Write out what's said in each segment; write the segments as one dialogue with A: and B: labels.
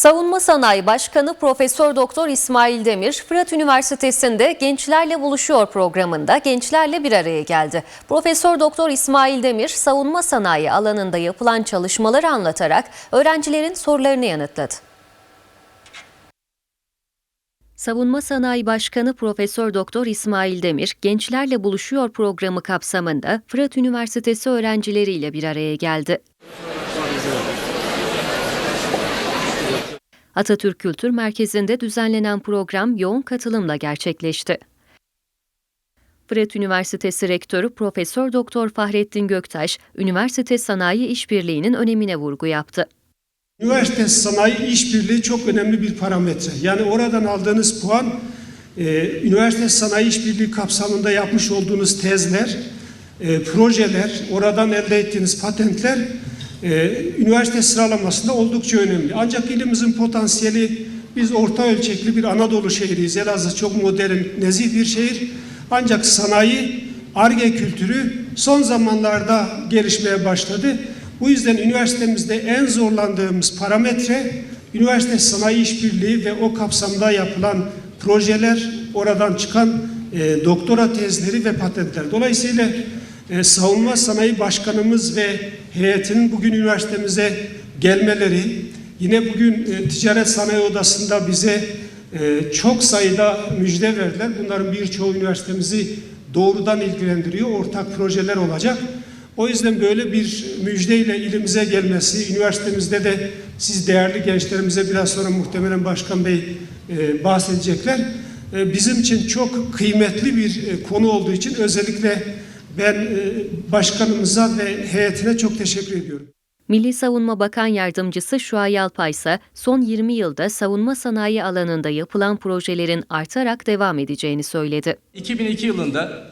A: Savunma Sanayi Başkanı Profesör Doktor İsmail Demir, Fırat Üniversitesi'nde Gençlerle Buluşuyor programında gençlerle bir araya geldi. Profesör Doktor İsmail Demir, savunma sanayi alanında yapılan çalışmaları anlatarak öğrencilerin sorularını yanıtladı. Savunma Sanayi Başkanı Profesör Doktor İsmail Demir, Gençlerle Buluşuyor programı kapsamında Fırat Üniversitesi öğrencileriyle bir araya geldi. Atatürk Kültür Merkezi'nde düzenlenen program yoğun katılımla gerçekleşti. Fırat Üniversitesi Rektörü Profesör Doktor Fahrettin Göktaş, üniversite sanayi işbirliğinin önemine vurgu yaptı.
B: Üniversite sanayi işbirliği çok önemli bir parametre. Yani oradan aldığınız puan, e, üniversite sanayi işbirliği kapsamında yapmış olduğunuz tezler, e, projeler, oradan elde ettiğiniz patentler e, üniversite sıralamasında oldukça önemli. Ancak ilimizin potansiyeli, biz orta ölçekli bir Anadolu şehriyiz. Elazığ çok modern, nezih bir şehir. Ancak sanayi, ARGE kültürü son zamanlarda gelişmeye başladı. Bu yüzden üniversitemizde en zorlandığımız parametre üniversite sanayi işbirliği ve o kapsamda yapılan projeler, oradan çıkan e, doktora tezleri ve patentler. Dolayısıyla e, Savunma Sanayi Başkanımız ve heyetinin bugün üniversitemize gelmeleri, yine bugün e, Ticaret Sanayi Odası'nda bize e, çok sayıda müjde verdiler. Bunların birçoğu üniversitemizi doğrudan ilgilendiriyor. Ortak projeler olacak. O yüzden böyle bir müjdeyle ilimize gelmesi, üniversitemizde de siz değerli gençlerimize biraz sonra muhtemelen Başkan Bey e, bahsedecekler. Bizim için çok kıymetli bir konu olduğu için özellikle ben e, başkanımıza ve heyetine çok teşekkür ediyorum.
A: Milli Savunma Bakan Yardımcısı Şuay Alpay ise son 20 yılda savunma sanayi alanında yapılan projelerin artarak devam edeceğini söyledi.
C: 2002 yılında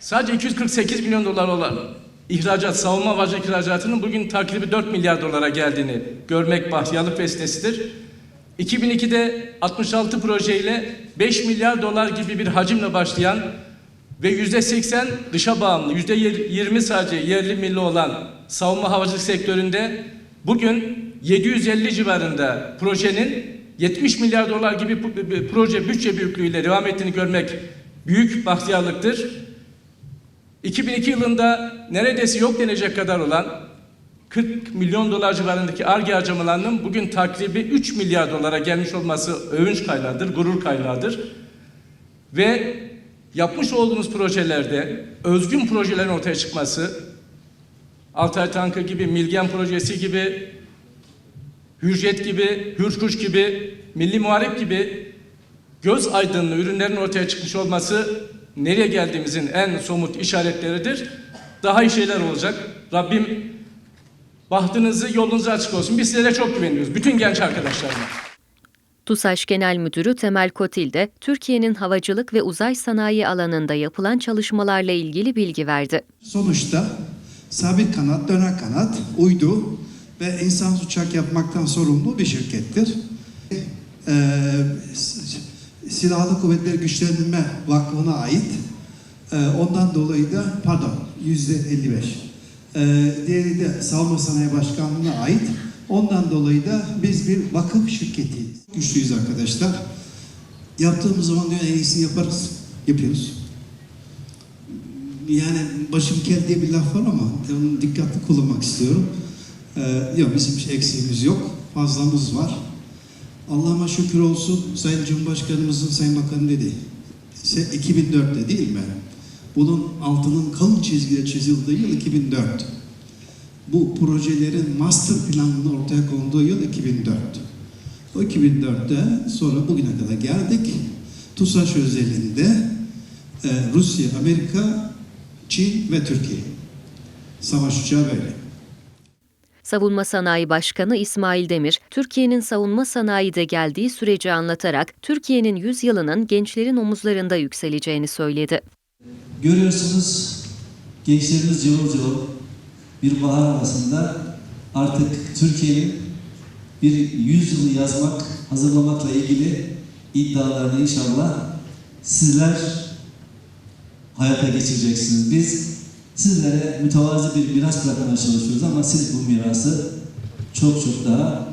C: sadece 248 milyon dolar olan ihracat, savunma havacılık ihracatının bugün takribi 4 milyar dolara geldiğini görmek bahtiyarlık vesilesidir. 2002'de 66 projeyle 5 milyar dolar gibi bir hacimle başlayan ve yüzde 80 dışa bağımlı, yüzde 20 sadece yerli milli olan savunma havacılık sektöründe bugün 750 civarında projenin 70 milyar dolar gibi proje bütçe büyüklüğüyle devam ettiğini görmek büyük bahtiyarlıktır. 2002 yılında neredeyse yok denecek kadar olan 40 milyon dolar civarındaki ARGE harcamalarının bugün takribi 3 milyar dolara gelmiş olması övünç kaynağıdır, gurur kaynağıdır. Ve yapmış olduğumuz projelerde özgün projelerin ortaya çıkması, Altay Tankı gibi, Milgen Projesi gibi, Hürjet gibi, Hürkuş gibi, Milli Muharip gibi göz aydınlığı ürünlerin ortaya çıkmış olması nereye geldiğimizin en somut işaretleridir. Daha iyi şeyler olacak. Rabbim bahtınızı, yolunuzu açık olsun. Biz sizlere çok güveniyoruz. Bütün genç arkadaşlarıma.
A: TUSAŞ Genel Müdürü Temel Kotil de Türkiye'nin havacılık ve uzay sanayi alanında yapılan çalışmalarla ilgili bilgi verdi.
D: Sonuçta sabit kanat, döner kanat, uydu ve insan uçak yapmaktan sorumlu bir şirkettir. Ee, Silahlı Kuvvetler Güçlendirme Vakfı'na ait. Ee, ondan dolayı da pardon yüzde 55. Ee, diğeri de Savunma Sanayi Başkanlığı'na ait. Ondan dolayı da biz bir vakıf şirketiyiz. Güçlüyüz arkadaşlar. Yaptığımız zaman diyor en iyisini yaparız. Yapıyoruz. Yani başım kel diye bir laf var ama onu dikkatli kullanmak istiyorum. Ee, yok bizim bir eksiğimiz yok. Fazlamız var. Allah'ıma şükür olsun Sayın Cumhurbaşkanımızın Sayın Bakanı dedi. 2004'te değil mi? Bunun altının kalın çizgiyle çizildiği yıl 2004. Bu projelerin master planının ortaya konduğu yıl 2004. O 2004'te sonra bugüne kadar geldik. TUSAŞ özelinde e, Rusya, Amerika, Çin ve Türkiye. Savaş uçağı böyle.
A: Savunma Sanayi Başkanı İsmail Demir, Türkiye'nin savunma sanayide geldiği süreci anlatarak Türkiye'nin 100 yılının gençlerin omuzlarında yükseleceğini söyledi.
E: Görüyorsunuz gençlerimiz cıvıl cıvıl bir bahar havasında artık Türkiye'nin bir yüzyılı yazmak, hazırlamakla ilgili iddialarını inşallah sizler hayata geçireceksiniz. Biz sizlere mütevazı bir miras bırakmaya çalışıyoruz ama siz bu mirası çok çok daha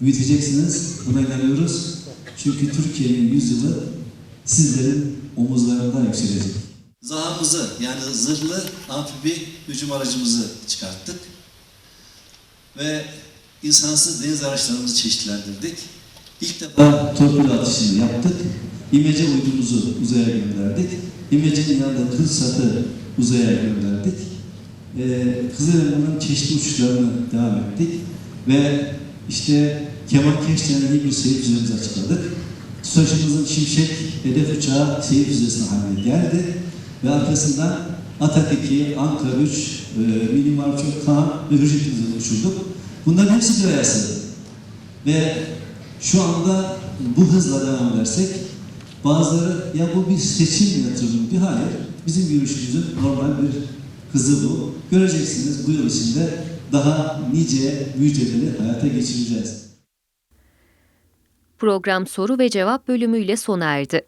E: büyüteceksiniz. Buna inanıyoruz. Çünkü Türkiye'nin yüzyılı sizlerin omuzlarından yükselecek.
F: Zahamızı yani zırhlı amfibi hücum aracımızı çıkarttık. Ve insansız deniz araçlarımızı çeşitlendirdik. İlk defa
E: torpido atışını yaptık. İmece uydumuzu uzaya gönderdik. İmecenin yanında Kılsat'ı uzaya gönderdik. Ee, Kızılelma'nın çeşitli uçuşlarını devam ettik. Ve işte Kemalkeş denildiği bir seyir füzemizi açıkladık. TUSAŞ'ımızın Şimşek hedef uçağı seyir füzesi haline geldi. Ve arkasından Atak 2, Ankara 3, e, Milli Marşal Kaan ve Hürjet füzesi uçurduk. Bunların hepsi bir arası. Ve şu anda bu hızla devam edersek bazıları ya bu bir seçim yatırımı bir hayır. Bizim görüşümüzün normal bir hızı bu. Göreceksiniz bu yıl içinde daha nice müjdeleri hayata geçireceğiz.
A: Program soru ve cevap bölümüyle sona erdi.